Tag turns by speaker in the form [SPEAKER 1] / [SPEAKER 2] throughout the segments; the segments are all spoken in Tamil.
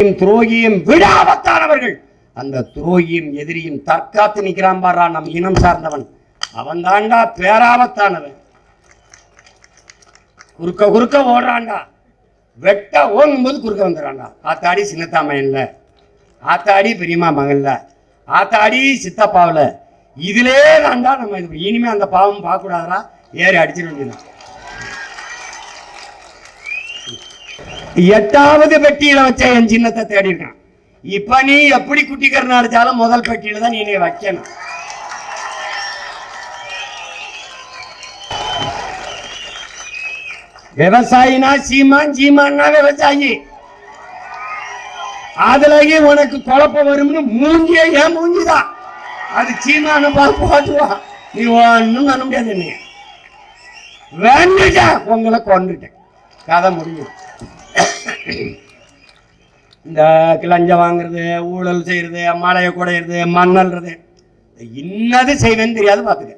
[SPEAKER 1] துரோகியும் விடாபத்தானவர்கள். அந்த துரோகியும் எதிரியும் தற்காத்து நிக்கிறான் பாரா நம் இனம் சார்ந்தவன். அவன் தாண்டா பேராபத்தானவன். குறுக்க குறுக்க ஓடுறான்டா. வெட்ட ஓங்கும்போது குறுக்க வந்துடுறான்டா. ஆத்தாடி சின்னத்தாமையன்ல ஆத்தாடி பெரியம்மா மகன்ல ஆத்தாடி சித்தப்பாவில் இதிலே தாண்டா நம்ம இனிமே அந்த பாவம் பார்க்கக்கூடாதா ஏறி அடிச்சிட வேண்டியதான் எட்டாவது பெட்டியில வச்ச என் சின்னத்தை தேடி இருக்கான் இப்ப நீ எப்படி குட்டிக்கரணம் அடிச்சாலும் முதல் பெட்டியில தான் நீ வைக்கணும். விவசாயினா சீமான் சீமான்னா விவசாயி. அதுலயே உனக்கு குழப்பம் வரும்னு மூஞ்சியே ஏன் மூஞ்சிதான் அது சீமான பார்த்து போட்டுருவான் நீ ஒன்றும் பண்ண முடியாது நீ வேண்டிட்ட உங்களை கொண்டுட்டேன் கதை முடியும் இந்த கிளஞ்ச வாங்குறது ஊழல் செய்கிறது மழையை குடையிறது மண்ணல்றது. இன்னது செய்வேன்னு தெரியாது பார்த்துக்க.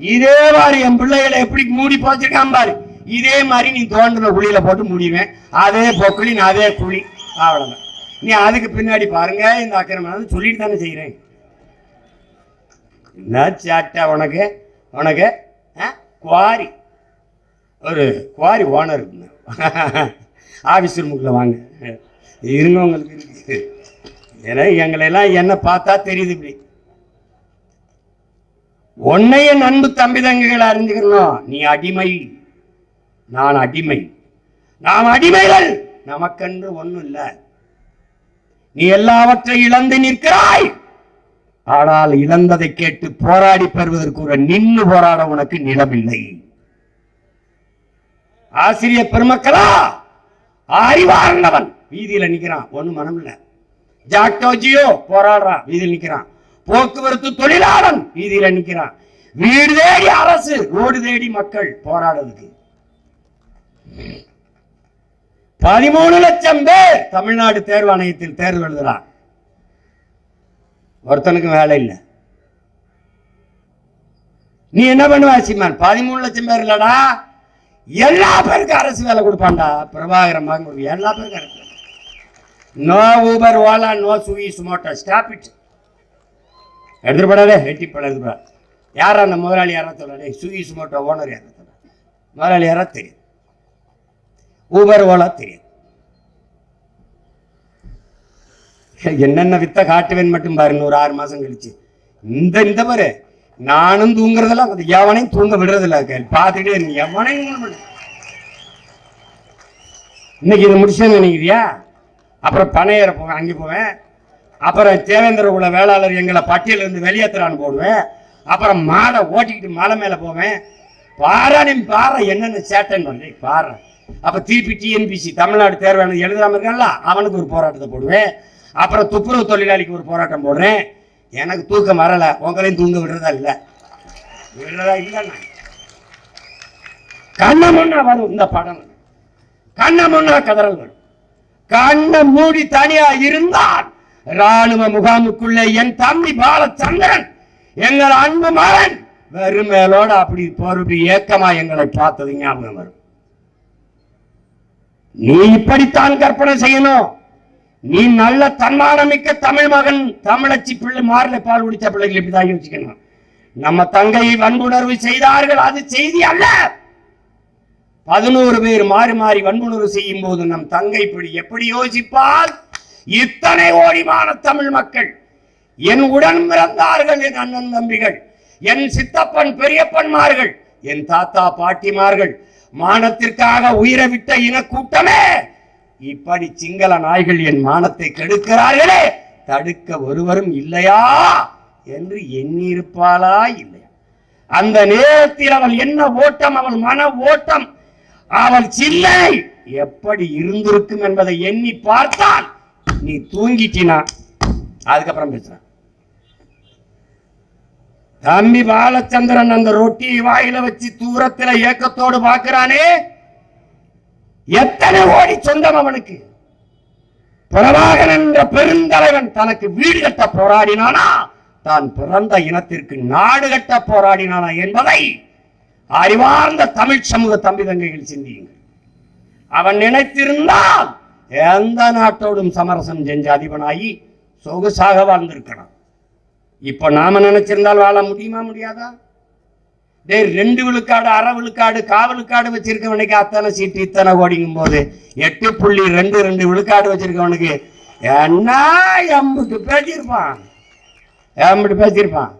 [SPEAKER 1] இதே மாதிரி என் பிள்ளைகளை எப்படி மூடி போச்சிருக்கான் பாரு. இதே மாதிரி நீ தோண்டின குழியில போட்டு முடிவேன் அதே பொக்குழி நான் அதே குழி. அவ்வளோதான் நீ அதுக்கு பின்னாடி பாருங்க இந்த அக்கிரமம் சொல்லிட்டு தானே செய்கிறேன் என்ன சாட்டா உனக்கு? உனக்கு ஆ? குவாரி. ஒரு குவாரி ஓனர் ஆஃபீஸ் ரூமுக்குள்ள வாங்க. இருங்க உங்களுக்கு இருக்கு. ஏன்னா எங்களை எல்லாம் என்ன பார்த்தா தெரியுது இப்படி. உன்னைய நண்பு தம்பி தங்கைகள் அறிஞ்சுக்கணும். நீ அடிமை. நான் அடிமை. நாம் அடிமைகள். நமக்கென்று ஒண்ணும் இல்லை. நீ எல்லாவற்றை இழந்து நிற்கிறாய். ஆனால் இழந்ததை கேட்டு போராடி பெறுவதற்கு ஒரு நின்று போராட உனக்கு நிலமில்லை. ஆசிரியர் பெருமக்களா! அறிவார்ந்தவன். வீதியில நிக்கிறான். ஒண்ணும் மனம் இல்ல ஜாக்டோஜியோ போராடுறான் வீதியில் நிக்கிறான். போக்குவரத்து தொழிலாளன் வீதியில நிக்கிறான். வீடு தேடி அரசு ரோடு தேடி மக்கள் போராடுறதுக்கு. பதிமூணு லட்சம் பேர் தமிழ்நாடு தேர்வாணையத்தில் தேர்வு எழுதுறான். ஒருத்தனுக்கு வேலை இல்லை. நீ என்ன பண்ணுவ சீமான்? பதிமூணு லட்சம் பேர் இல்லடா. எல்லா பேருக்கும் அரசு வேலை கொடுப்பான்டா. பிரபாகரன் மகன் எல்லா பேருக்கும் அரசு நோ ஊபர் ஓலா நோ சுவிஸ் மோட்டோ ஸ்டாப் இட் எடுத்துட்டு போடாதே வெட்டி போட எடுத்துட்டு யாரா அந்த முதலாளி யாரா சொல்ல சுவிஸ் மோட்டோ ஓனர் யாரா சொல்ல முதலாளி யாரா தெரியும். ஊபர் ஓலா தெரியும். என்னென்ன வித்த காட்டுவேன் மட்டும் பாருங்க ஒரு ஆறு மாதம் கழிச்சு. இந்த இந்த பாரு. நானும் தூங்குறதெல்லாம் அது எவனையும் தூங்க விடுறதில்ல பார்த்துட்டே இருங்க. எவனையும் தூங்க இன்னைக்கு இதை முடிச்சேன்னு நினைக்கிறியா? அப்புறம் பனையேற போவேன் அங்கே போவேன். அப்புறம் தேவேந்திர குல வேளாளர் எங்களை பட்டியல இருந்து வெளியேற்றுறான்னு போடுவேன். அப்புறம் மாடை ஓட்டிக்கிட்டு மலை மேலே போவேன். பாரா பாரு என்னென்ன சேட்டைன்னு பண்ணி பாரு. அப்போ திருப்பி டிஎன்பிசி தமிழ்நாடு தேர்வானது எழுதாம இருக்கான்ல அவனுக்கு ஒரு போராட்டத்தை போடுவேன். அப்புறம் துப்புரவு தொழிலாளிக்கு ஒரு போராட்டம் போடுறேன். எனக்கு தூக்கம் வரலை உங்களையும் தூங்க விடுறதா இல்லை. விடுறதா இல்லை கண்ண முன்னா வரும் இந்த படம். கண்ண முன்னா கதறல் வரும். கண்ணை மூடி தனியா இருந்தால் ராணுவ முகாமுக்குள்ளே என் தம்பி பாலச்சந்திரன் எங்கள் அன்பு மகன் வெறுமேலோட அப்படி பொறுப்பு ஏக்கமா எங்களை பார்த்தது ஞாபகம் வரும். நீ இப்படித்தான் கற்பனை செய்யணும். நீ நல்ல தன்மானமிக்க தமிழ் மகன் தமிழச்சி பிள்ளை மாறல பால் குடித்த பிள்ளைகள் இப்படிதான் யோசிக்கணும். நம்ம தங்கையை வன்புணர்வு செய்தார்கள் அது செய்தி அல்ல. பதினோரு பேர் மாறி மாறி வன்புணர்வு செய்யும் போது நம் தங்கை இப்படி எப்படி யோசிப்பால் இத்தனை ஓடிமான தமிழ் மக்கள் என் உடன் பிறந்தார்கள் என் அண்ணன் தம்பிகள் என் சித்தப்பன் பெரியப்பன்மார்கள் என் தாத்தா பாட்டிமார்கள் மானத்திற்காக உயிரை விட்ட இன கூட்டமே இப்படி சிங்கள நாய்கள் என் மானத்தை கெடுக்கிறார்களே தடுக்க ஒருவரும் இல்லையா என்று எண்ணியிருப்பாளா இல்லையா? அந்த நேரத்தில் அவள் என்ன ஓட்டம்? அவள் மன ஓட்டம். அவள் சில்லை எப்படி இருந்திருக்கும் என்பதை எண்ணி பார்த்தால் நீ தூங்கிட்டினா. அதுக்கப்புறம் பேசுற தம்பி பாலச்சந்திரன் அந்த ரொட்டியை வாயில வச்சு தூரத்துல ஏக்கத்தோடு பார்க்கிறானே எத்தனை ஓடி சொந்தம் அவனுக்கு? பிரபாகன் என்ற பெருந்தலைவன் தனக்கு வீடு கட்ட போராடினானா? தான் பிறந்த இனத்திற்கு நாடு கட்ட போராடினானா என்பதை அறிவார்ந்த தமிழ் சமூக தம்பி தங்கைகள் சிந்தியுங்கள். அவன் நினைத்திருந்தால் எந்த நாட்டோடும் சமரசம் செஞ்ச அதிபனாகி சொகுசாக வாழ்ந்திருக்கிறான் இப்ப நாம நினைச்சிருந்தால் வாழ முடியுமா முடியாதா? டேய் ரெண்டு விழுக்காடு அரை விழுக்காடு காவலுக்காடு வச்சிருக்கவனுக்கு அத்தனை சீட்டு இத்தனை கோடிங்கும் போது எட்டு புள்ளி ரெண்டு ரெண்டு விழுக்காடு வச்சிருக்கவனுக்கு என்ன எம்பிட்டு பேசியிருப்பான்? எம்பிட்டு பேசியிருப்பான்?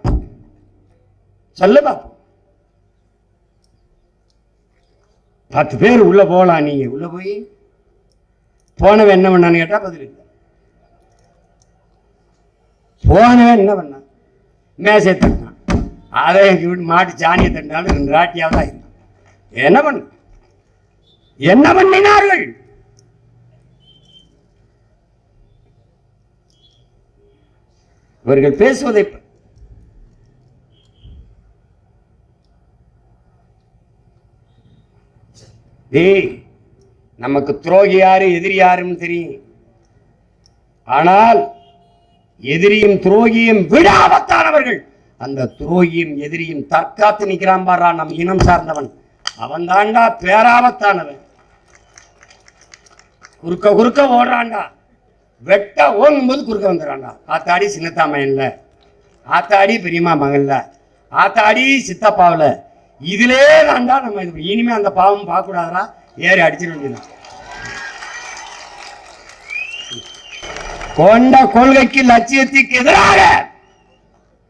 [SPEAKER 1] சொல்லு பத்து பேர் உள்ள போகலாம் நீங்க. உள்ள போய் போனவன் என்ன பண்ணான்னு கேட்டா பதில் போனவன் என்ன பண்ணான்? மேசை தட்டினான். அதை எங்க மாட்டு சாணியை தண்டாலும் ரெண்டு ராட்டியாக தான் இருந்தான் என்ன பண்ண? என்ன பண்ணினார்கள்? இவர்கள் பேசுவதை டேய் நமக்கு துரோகி யாரு எதிரி யாருன்னு தெரியும். ஆனால் எதிரியும் துரோகியும் விடாபத்தானவர்கள் அந்த துரோகியும் எதிரியும் தற்காத்து நிற்கிறான் பாரா நம் இனம் சார்ந்தவன். அவன் தாண்டா பேராபத்தானவன். குறுக்க குறுக்க ஓடுறான்டா. வெட்ட ஓங்கும்போது குறுக்க வந்துடுறான்டா. ஆத்தாடி சின்னத்தாமையன்ல ஆத்தாடி பெரியம்மா மகன்ல ஆத்தாடி சித்தப்பாவில். இதிலே தாண்டா நம்ம இது இனிமே அந்த பாவம் பார்க்கக்கூடாதா ஏறி அடிச்சிட வேண்டியது கொண்ட கொள்கைக்கு லட்சியத்துக்கு எதிராக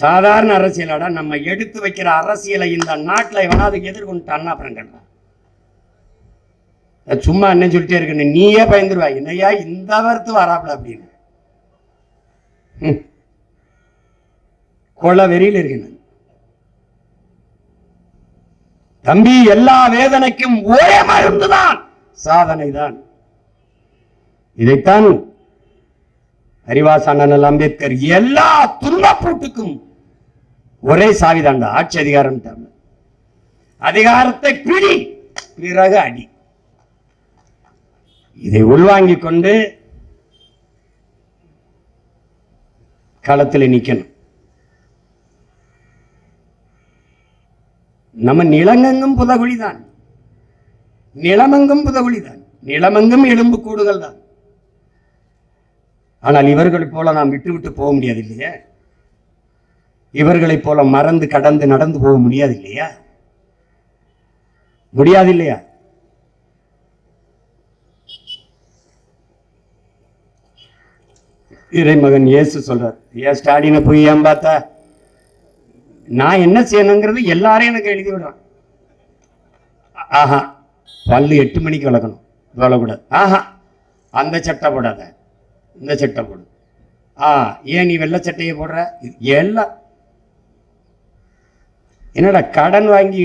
[SPEAKER 1] சாதாரண அரசியலடா நம்ம எடுத்து வைக்கிற அரசியலை இந்த நாட்டில் எவனாவது எதிர்கொண்டுட்டான்னா அப்புறம் கேட்டான் சும்மா என்ன சொல்லிட்டே இருக்க நீயே பயந்துருவா. என்னையா இந்த வரத்து வராப்ல அப்படின்னு. கொள்ள வெறியில் இருக்கிறேன் தம்பி எல்லா வேதனைக்கும் ஒரே மருந்துதான் சாதனை தான். இதைத்தான் அறிவாசானல் அம்பேத்கர் எல்லா துன்பப்பூட்டுக்கும் ஒரே சாவிதாண்டா. ஆட்சி அதிகாரம் அதிகாரத்தை பிடி பிறகு அடி. இதை உள்வாங்கிக் கொண்டு களத்தில் நிக்கணும். நம்ம நிலங்கெங்கும் புதகுழிதான். நிலமெங்கும் புதகுழிதான். நிலமெங்கும் எலும்பு கூடுகள் தான் ஆனால் இவர்களைப் போல நாம் விட்டு விட்டு போக முடியாது இல்லையா இவர்களைப் போல மறந்து கடந்து நடந்து போக முடியாது இல்லையா முடியாது இல்லையா இறைமகன் இயேசு சொல்றார் ஏன் ஸ்டாலினை போய் ஏன் பார்த்தா? நான் என்ன செய்யணுங்கிறது எல்லாரையும் எனக்கு எழுதி விடுறான். ஆஹா பல்லு எட்டு மணிக்கு விளக்கணும் விளக்கூடாது. ஆஹா அந்த சட்டை போடாத. இந்த சட்டை போடு. ஆ ஏன் நீ வெள்ளை சட்டையை போடுற? இது எல்லாம் என்னடா கடன் வாங்கி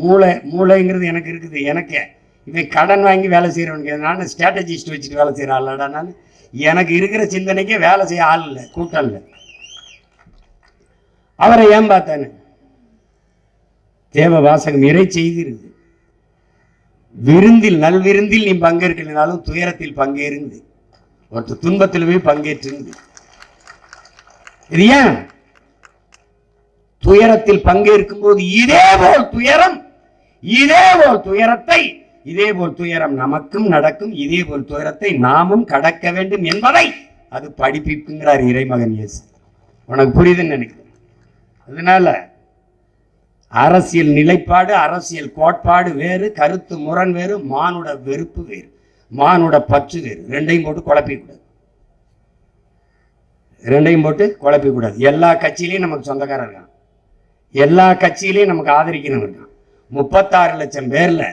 [SPEAKER 1] மூளை மூளைங்கிறது எனக்கு இருக்குது எனக்கே. இவன் கடன் வாங்கி வேலை செய்கிறவனுக்கு நான் ஸ்ட்ராட்டஜிஸ்ட் வச்சுட்டு வேலை செய்கிற ஆளாடா நான். எனக்கு இருக்கிற சிந்தனைக்கே வேலை செய்ய ஆள் இல்லை கூட்டம் இல்லை. அவரை ஏன் பார்த்தானு? தேவ வாசகம் இறை செய்திருது விருந்தில் நல்விருந்தில் நீ பங்கேற்கலனாலும் துயரத்தில் பங்கேறுந்து ஒருத்தர் துன்பத்தில் போய் பங்கேற்றிருந்து இது ஏன்? துயரத்தில் பங்கேற்கும் போது இதே போல் துயரம் இதே போல் துயரத்தை இதே போல் துயரம் நமக்கும் நடக்கும் இதே போல் துயரத்தை நாமும் கடக்க வேண்டும் என்பதை அது படிப்பிப்புங்கிறார் இறைமகன் இயேசு. உனக்கு புரியுதுன்னு நினைக்கிறேன். அதனால அரசியல் நிலைப்பாடு அரசியல் கோட்பாடு வேறு கருத்து முரண் வேறு மானுட வெறுப்பு வேறு. மானோட பற்று ரெண்டையும் போட்டு குழப்பிக்கூடாது ரெண்டையும் போட்டு குழப்பிக்கூடாது எல்லா கட்சியிலையும் நமக்கு சொந்தக்காரர் இருக்கான். எல்லா கட்சியிலையும் நமக்கு ஆதரிக்கணும் இருக்கான். முப்பத்தாறு லட்சம் பேரில்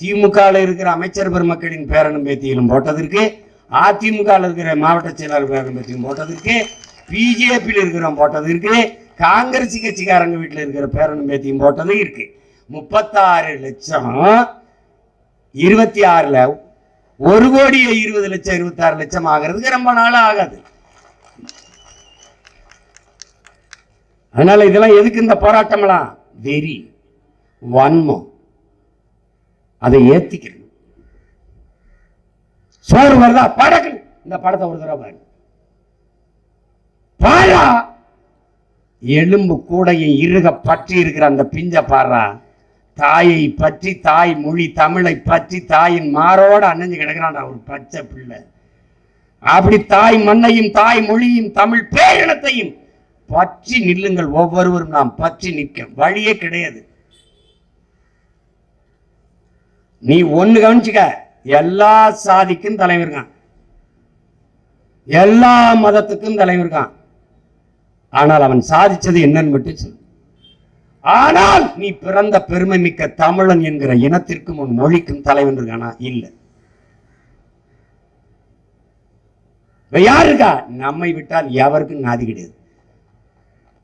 [SPEAKER 1] திமுகவில் இருக்கிற அமைச்சர் பெருமக்களின் பேரனும் பேத்தியிலும் போட்டதற்கு அதிமுகவில் இருக்கிற மாவட்ட செயலாளர் பேரனும் பேத்தியும் போட்டதற்கு பிஜேபியில் இருக்கிறவன் போட்டதற்கு காங்கிரஸ் கட்சிக்காரங்க வீட்டில் இருக்கிற பேரனும் பேத்தியும் போட்டதும் இருக்கு. முப்பத்தாறு லட்சம். இருபத்தி ஆறில் ஒரு கோடியே இருபது லட்சம் இருபத்தாறு லட்சம் ஆகிறதுக்கு ரொம்ப நாள் ஆகாது. அதனால இதெல்லாம் எதுக்கு இந்த போராட்டம்லாம் வெறி வன்மம். அதை ஏத்திக்கணும். சோறு வருதா? படக்கு இந்த படத்தை ஒரு தடவை பாருங்க. பாரா! எலும்பு கூடையை இருக பற்றி இருக்கிற அந்த பிஞ்ச பாரா தாயை பற்றி தாய் மொழி தமிழை பற்றி தாயின் மாரோட அணைஞ்சு கிடக்கிறான் ஒரு பச்சை பிள்ளை. அப்படி தாய் மண்ணையும் தாய் மொழியும் தமிழ் பேரினத்தையும் பற்றி நில்லுங்கள். ஒவ்வொருவரும் நாம் பற்றி நிற்க வழியே கிடையாது. நீ ஒண்ணு கவனிச்சுக்க எல்லா சாதிக்கும் தலைவர் எல்லா மதத்துக்கும் தலைவர் இருக்கான். ஆனால் அவன் சாதிச்சது என்னன்னு மட்டும் சொல்லு. ஆனால் நீ பிறந்த பெருமை மிக்க தமிழன் என்கிற இனத்திற்கும் உன் மொழிக்கும் தலைவன் இருக்கானா? இல்லை. யார் இருக்கா? நம்மை விட்டால் எவருக்கும் நாதி கிடையாது.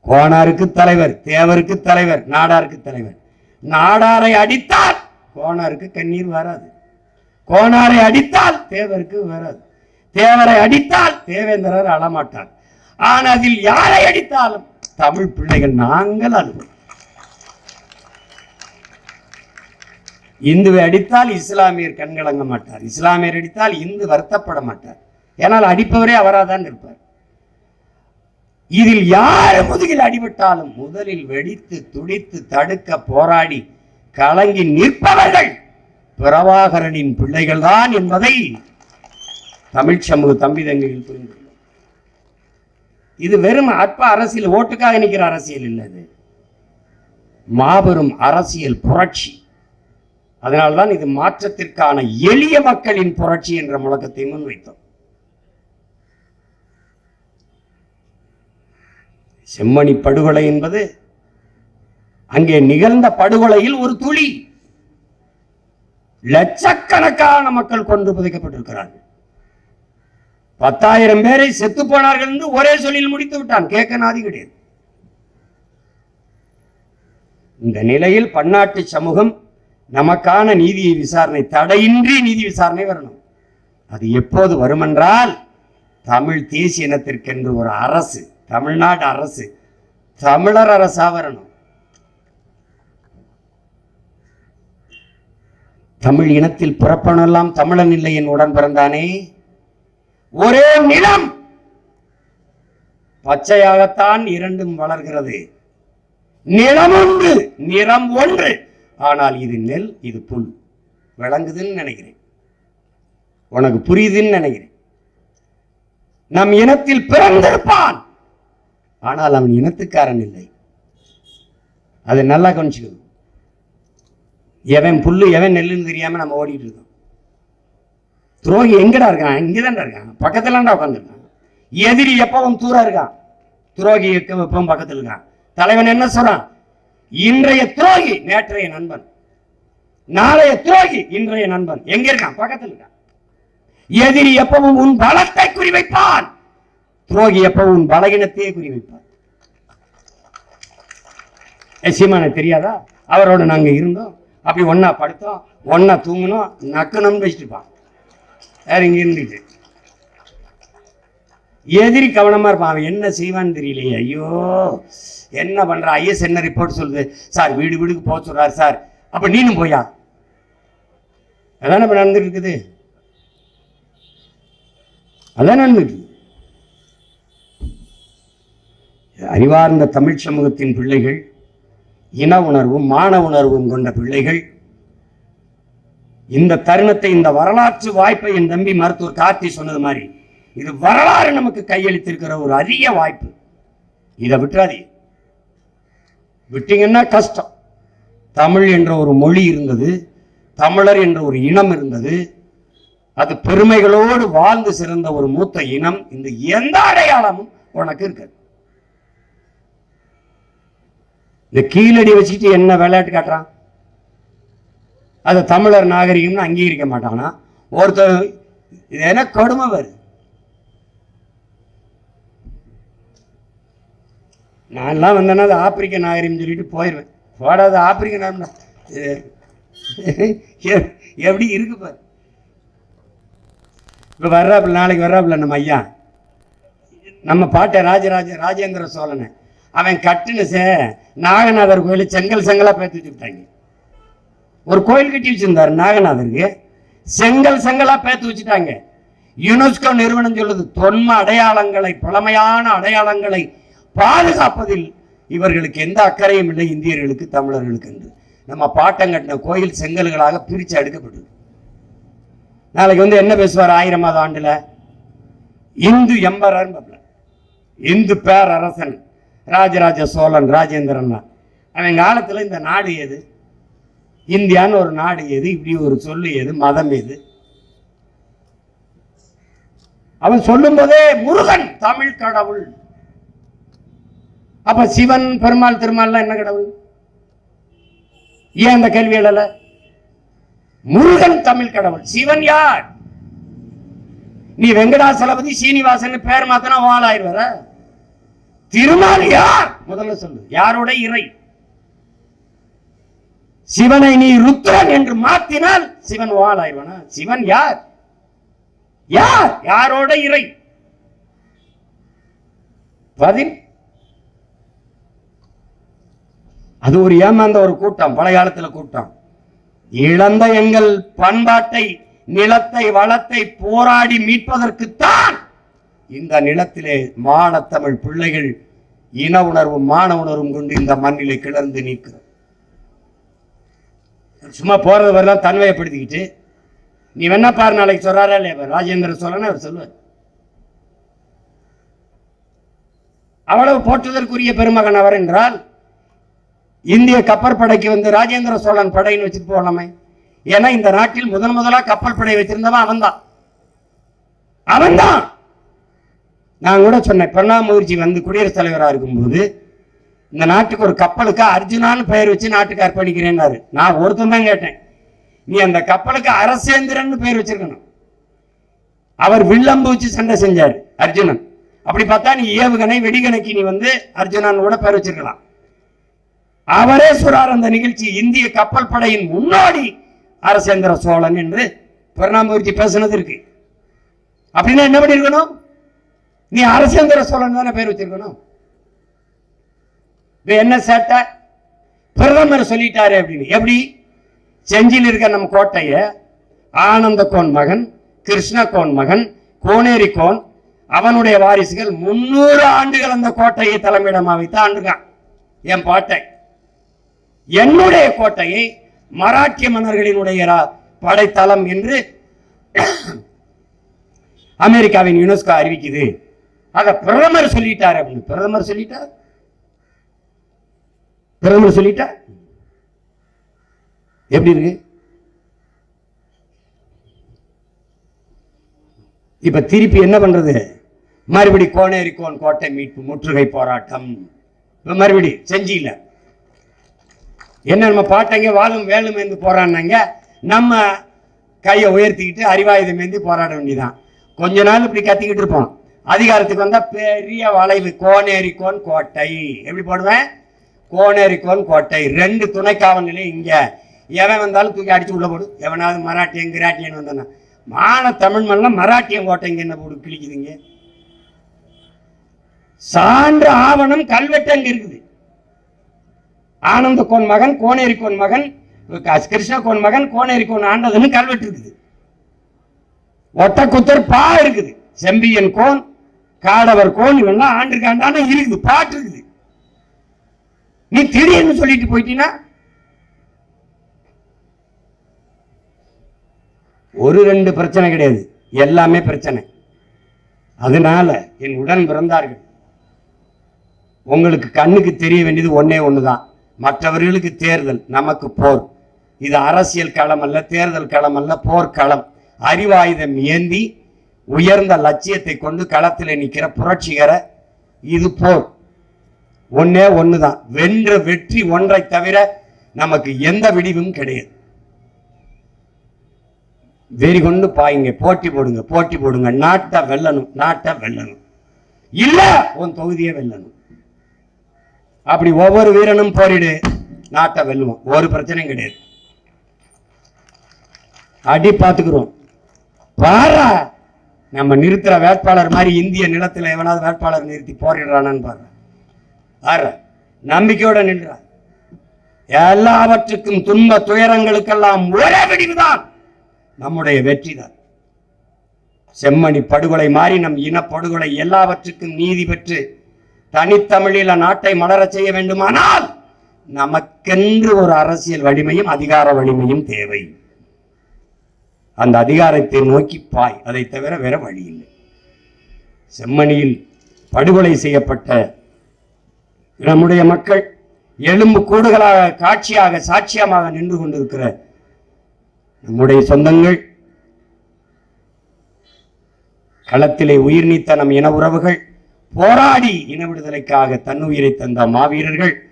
[SPEAKER 1] கோணாருக்கு தலைவர் தேவருக்கு தலைவர் நாடாருக்கு தலைவர். நாடாரை அடித்தால் கோணாருக்கு கண்ணீர் வராது. கோணாரை அடித்தால் தேவருக்கு வராது. தேவரை அடித்தால் தேவேந்திரர் அழமாட்டார். ஆனால் அதில் யாரை அடித்தாலும் தமிழ் பிள்ளைகள் நாங்கள் அழுவோம். இந்துவை அடித்தால் இஸ்லாமியர் கண்கலங்க மாட்டார். இஸ்லாமியர் அடித்தால் இந்து வருத்தப்பட மாட்டார். ஏனால் அடிப்பவரே அவராதான் இருப்பார். இதில் யார் முதுகில் அடிபட்டாலும் முதலில் வெடித்து துடித்து தடுக்க போராடி கலங்கி நிற்பவர்கள் பிரபாகரனின் பிள்ளைகள் தான் என்பதை தமிழ் சமூக தம்பி தங்கைகள் புரிந்து இது வெறும் அற்ப அரசியல் ஓட்டுக்காக நிற்கிற அரசியல் இல்லை மாபெரும் அரசியல் புரட்சி. அதனால்தான் இது மாற்றத்திற்கான எளிய மக்களின் புரட்சி என்ற முழக்கத்தை முன்வைத்தோம். செம்மணி படுகொலை என்பது அங்கே நிகழ்ந்த படுகொலையில் ஒரு துளி லட்சக்கணக்கான மக்கள் கொண்டு புதைக்கப்பட்டிருக்கிறார்கள். பத்தாயிரம் பேரை செத்து போனார்கள் என்று ஒரே சொல்லில் முடித்து விட்டான். கேட்க நாதி கிடையாது. இந்த நிலையில் பன்னாட்டு சமூகம் நமக்கான நீதி விசாரணை தடையின்றி நீதி விசாரணை வரணும். அது எப்போது வருமென்றால் தமிழ் தேசிய இனத்திற்கென்று ஒரு அரசு தமிழ்நாடு அரசு தமிழர் அரசா வரணும். தமிழ் இனத்தில் பிறப்பனெல்லாம் தமிழன் இல்லை என் உடன் பிறந்தானே? ஒரே நிலம்! பச்சையாகத்தான் இரண்டும் வளர்கிறது. நிலம் ஒன்று நிறம் ஒன்று. ஆனால் இது நெல் இது புல். விளங்குதுன்னு நினைக்கிறேன். உனக்கு புரியுதுன்னு நினைக்கிறேன். நம் இனத்தில் பிறந்திருப்பான். ஆனால் அவன் இனத்துக்காரன் இல்லை. அதை நல்லா கவனிச்சுக்கணும் எவன் புல்லு எவன் நெல்லுன்னு தெரியாம நம்ம ஓடிட்டு இருக்கோம். துரோகி எங்கடா இருக்கான்? இங்கதான்டா இருக்கான். பக்கத்துலடா உட்காந்துருக்கான் எதிரி எப்பவும் தூரா இருக்கான். துரோகி எப்பவும் பக்கத்துல இருக்கான். தலைவன் என்ன சொல்றான்? இன்றைய துரோகி நேற்றைய நண்பன். நாளைய துரோகி இன்றைய நண்பன். எங்க இருக்கான்? பக்கத்துல இருக்கான். எதிரி எப்பவும் உன் பலத்தை குறிவைப்பான். துரோகி எப்பவும் உன் பலகீனத்தையே குறிவைப்பான். ஏ, தெரியாதா? அவரோட நாங்க இருந்தோம். அப்படி ஒன்னா படுத்தோம். ஒன்னா தூங்கினோம். நக்கணும்னு வச்சுட்டுப்பான் வேற இங்க இருந்துட்டு எதிரி கவனமா இருப்பான். அவன் என்ன செய்வான்னு தெரியலையே. ஐயோ என்ன பண்ற? ஐஎஸ் என்ன ரிப்போர்ட் சொல்லுது? சார் வீடு வீடுக்கு போக சொல்றாரு சார். அப்போ நீனும் போயா? அதான் இப்ப நடந்துட்டு இருக்குது. அதான் நடந்துருக்கு அறிவார்ந்த தமிழ் சமூகத்தின் பிள்ளைகள் இன உணர்வும் மான உணர்வும் கொண்ட பிள்ளைகள் இந்த தருணத்தை இந்த வரலாற்று வாய்ப்பை என் தம்பி மருத்துவர் கார்த்தி சொன்னது மாதிரி இது வரலாறு நமக்கு கையளித்திருக்கிற ஒரு அரிய வாய்ப்பு. இதை விட்டுறாதீங்க. விட்டீங்கன்னா கஷ்டம். தமிழ் என்ற ஒரு மொழி இருந்தது தமிழர் என்ற ஒரு இனம் இருந்தது அது பெருமைகளோடு வாழ்ந்து சிறந்த ஒரு மூத்த இனம் இந்த எந்த அடையாளமும் உனக்கு இருக்காது. இந்த கீழடி வச்சுட்டு என்ன விளையாட்டு காட்டுறான்? அதை தமிழர் நாகரிகம்னு அங்கீகரிக்க மாட்டானா? ஒருத்தர் இது என்ன கொடுமை வருது. நான்லாம் வந்தேன்னா அது ஆப்பிரிக்க நாகரிகம் சொல்லிட்டு போயிடுவேன் போடாத ஆப்பிரிக்க நாகரிகம் எ- எப்படி இருக்கு பாரு. இப்போ வர்றாப்புல நாளைக்கு வர்றாப்புல நம்ம ஐயா. நம்ம பாட்டை ராஜராஜ ராஜேந்திர சோழனை. அவன் கட்டுன சே நாகநாதர் கோயில் செங்கல் செங்கலாக பேத்து வச்சுக்கிட்டாங்க. ஒரு கோயில் கட்டி வச்சுருந்தார் நாகநாதருக்கு. செங்கல் செங்கலாக பேத்து வச்சுட்டாங்க யுனெஸ்கோ நிறுவனம் சொல்லுது தொன்ம அடையாளங்களை பழமையான அடையாளங்களை பாதுகாப்பதில் இவர்களுக்கு எந்த அக்கறையும் இல்லை இந்தியர்களுக்கு தமிழர்களுக்கு என்று. நம்ம பாட்டம் கட்டின கோயில் செங்கல்களாக பிரித்து அடுக்கப்படுது. நாளைக்கு வந்து என்ன பேசுவார் ஆயிரமாவது ஆண்டுல? இந்து எம்பரர் இந்து பேரரசன் ராஜராஜ சோழன் ராஜேந்திரன் அவன் காலத்துல இந்த நாடு எது? இந்தியான்னு ஒரு நாடு எது? இப்படி ஒரு சொல்லு எது? மதம் எது? அவன் சொல்லும் போதே முருகன் தமிழ் கடவுள். அப்ப சிவன் பெருமாள் திருமால்லாம் என்ன கடவுள்? ஏன் அந்த கேள்வி எழல? முருகன் தமிழ் கடவுள். சிவன் யார்? நீ வெங்கடாசலபதி சீனிவாசன் பேர் மாத்தனா மாத்தினா ஆயிடுவார? திருமால் யார்? முதல்ல சொல்லு. யாரோட இறை? சிவனை நீ ருத்ரன் என்று மாத்தினால் சிவன் வாழாய்வனா சிவன் யார்? யார்? யாரோட இறை? பதில் அது ஒரு ஏமாந்த ஒரு கூட்டம் பழைய காலத்துல கூட்டம். இழந்த எங்கள் பண்பாட்டை நிலத்தை வளத்தை போராடி மீட்பதற்குத்தான் இந்த நிலத்திலே மானத்தமிழ் பிள்ளைகள் இன உணர்வும் மான உணர்வும் கொண்டு இந்த மண்ணிலே கிளர்ந்து நிற்கிறோம். சும்மா போறது வரலாம் தன்மையப்படுத்திக்கிட்டு. நீ வேணா பாரு நாளைக்கு சொல்றாரா இல்லையா பாரு. ராஜேந்திர சோழன் அவர் சொல்லுவார். அவ்வளவு போற்றுதற்குரிய பெருமகன் அவர் என்றால் இந்திய கப்பற்படைக்கு வந்து ராஜேந்திர சோழன் படைன்னு வச்சுட்டு போகலாமே ஏன்னா இந்த நாட்டில் முதன் முதலாக கப்பல் படை வச்சிருந்தவன் அவன்தான். அவன்தான்! நான் கூட சொன்னேன் பிரணாப் முகர்ஜி வந்து குடியரசுத் தலைவராக இருக்கும்போது இந்த நாட்டுக்கு ஒரு கப்பலுக்கு அர்ஜுனான்னு பெயர் வச்சு நாட்டுக்கு அர்ப்பணிக்கிறேன்னாரு. நான் ஒருத்தன் தான் கேட்டேன் நீ அந்த கப்பலுக்கு அரசேந்திரன் பெயர் வச்சிருக்கணும். அவர் வில்லம்பு வச்சு சண்டை செஞ்சார் அர்ஜுனன். அப்படி பார்த்தா நீ ஏவுகணை வெடிகணைக்கு நீ வந்து அர்ஜுனன் கூட பெயர் வச்சிருக்கலாம். அவரே சொல்றார் அந்த நிகழ்ச்சி இந்திய கப்பல் படையின் முன்னோடி அரசேந்திர சோழன் என்று பிரணாமூர்த்தி முகர்ஜி பேசுனது இருக்கு. அப்படின்னா என்ன பண்ணிருக்கணும்? நீ அரசேந்திர சோழன் தானே பேர் வச்சிருக்கணும். இப்ப என்ன சேட்டை? பிரதமர் சொல்லிட்டாரு அப்படின்னு. எப்படி? செஞ்சியில் இருக்க நம்ம கோட்டைய ஆனந்த கோன் மகன் கிருஷ்ண கோன் மகன் கோனேரி கோன் அவனுடைய வாரிசுகள் முன்னூறு ஆண்டுகள் அந்த கோட்டையை தலைமையிடமா வைத்து ஆண்டுகான் என் பாட்டை. என்னுடைய கோட்டையை மராட்டிய மன்னர்களினுடைய படைத்தளம் என்று அமெரிக்காவின் யுனெஸ்கோ அறிவிக்குது. அத பிரதமர் சொல்லிட்டார் அப்படின்னு. பிரதமர் சொல்லிட்டார்? பிரதமர் சொல்லிட்டார்? எப்படி இருக்கு? இப்ப திருப்பி என்ன பண்றது? மறுபடி கோனேரி கோன் கோட்டை மீட்பு முற்றுகை போராட்டம். மறுபடி செஞ்சில என்ன நம்ம பாட்டங்க வாழும் வேலும் ஏந்து போராடினாங்க. நம்ம கையை உயர்த்திக்கிட்டு அறிவாயுதம் ஏந்தி போராட வேண்டியதான் கொஞ்ச நாள் இப்படி கத்திக்கிட்டு இருப்போம். அதிகாரத்துக்கு வந்தால் பெரிய வளைவு கோனேரிக்கோன் கோட்டை. எப்படி போடுவேன்? கோனேரிக்கோன் கோட்டை. ரெண்டு துணை காவல் நிலையம் இங்கே. எவன் வந்தாலும் தூக்கி அடித்து உள்ள போடு. எவனாவது மராட்டியன் கிராட்டியன் வந்தானா. மான தமிழ் மண்ணில் மராட்டியன் கோட்டைங்க என்ன போடு கிழிக்குதுங்க. சான்று ஆவணம் கல்வெட்டங்க இருக்குது. ஆனந்த கோன் மகன் கோனேரி கோன் மகன் கிருஷ்ண கோன் மகன் கோனேரி கோன் ஆண்டதுன்னு கல்வெட்டு இருக்குது ஒட்டக்குத்தர் பா இருக்குது. செம்பியன் கோன் காடவர் கோன் இவெல்லாம் ஆண்டு இருக்குது பாட்டு இருக்குது நீ திடீர்னு சொல்லிட்டு போயிட்டீங்கன்னா ஒரு ரெண்டு பிரச்சனை கிடையாது. எல்லாமே பிரச்சனை. அதனால என் உடன் பிறந்தார்கள். உங்களுக்கு கண்ணுக்கு தெரிய வேண்டியது ஒன்றே ஒன்று தான் மற்றவர்களுக்கு தேர்தல் நமக்கு போர். இது அரசியல் களம் அல்ல தேர்தல் களம் அல்ல போர்க்களம் அறிவாயுதம் ஏந்தி உயர்ந்த லட்சியத்தை கொண்டு களத்தில் நிற்கிற புரட்சிகர இது போர். ஒண்ணே ஒண்ணுதான். வென்ற வெற்றி ஒன்றை தவிர நமக்கு எந்த விடிவும் கிடையாது. வெறி கொண்டு பாயுங்க போட்டி போடுங்க போட்டி போடுங்க. நாட்டை வெல்லணும் நாட்டை வெல்லணும். இல்ல உன் தொகுதியை வெல்லணும். அப்படி ஒவ்வொரு வீரனும் போரிடு நாட்டை வெல்லுவோம். ஒரு பிரச்சனையும் கிடையாது. அடி பார்த்துக்கிறோம். பாரா நம்ம நிறுத்துற வேட்பாளர் மாதிரி இந்திய நிலத்தில் எவனாவது வேட்பாளர் நிறுத்தி போரிடுறானான்னு பாரு ஆற நம்பிக்கையோட நின்றா எல்லாவற்றுக்கும் துன்ப துயரங்களுக்கெல்லாம் ஒரே விடிவுதான் நம்முடைய வெற்றிதான். செம்மணி படுகொலை மாறி நம் இனப்படுகொலை எல்லாவற்றுக்கும் நீதி பெற்று தனித்தமிழில நாட்டை மலரச் செய்ய வேண்டுமானால் நமக்கென்று ஒரு அரசியல் வலிமையும் அதிகார வலிமையும் தேவை. அந்த அதிகாரத்தை நோக்கி பாய். அதை தவிர வேற வழி இல்லை. செம்மணியில் படுகொலை செய்யப்பட்ட நம்முடைய மக்கள் எலும்பு கூடுகளாக காட்சியாக சாட்சியமாக நின்று கொண்டிருக்கிற நம்முடைய சொந்தங்கள் களத்திலே உயிர் நீத்த நம் இன உறவுகள் போராடி இன விடுதலைக்காக தன்னுயிரை தந்த மாவீரர்கள்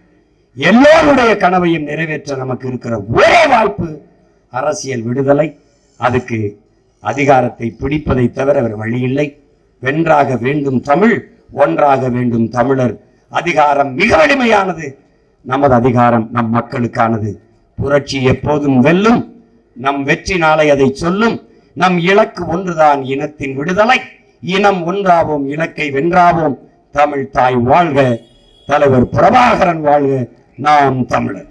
[SPEAKER 1] எல்லோருடைய கனவையும் நிறைவேற்ற நமக்கு இருக்கிற ஒரே வாய்ப்பு அரசியல் விடுதலை. அதுக்கு அதிகாரத்தை பிடிப்பதை தவிர வேறு வழியில்லை வென்றாக வேண்டும் தமிழ் ஒன்றாக வேண்டும் தமிழர். அதிகாரம் மிக வலிமையானது நமது அதிகாரம் நம் மக்களுக்கானது. புரட்சி எப்போதும் வெல்லும். நம் வெற்றி நாளை அதை சொல்லும். நம் இலக்கு ஒன்றுதான் இனத்தின் விடுதலை. இனம் ஒன்றாவோம் இலக்கை வென்றாவோம். தமிழ் தாய் வாழ்க தலைவர் பிரபாகரன் வாழ்க. நாம் தமிழர்.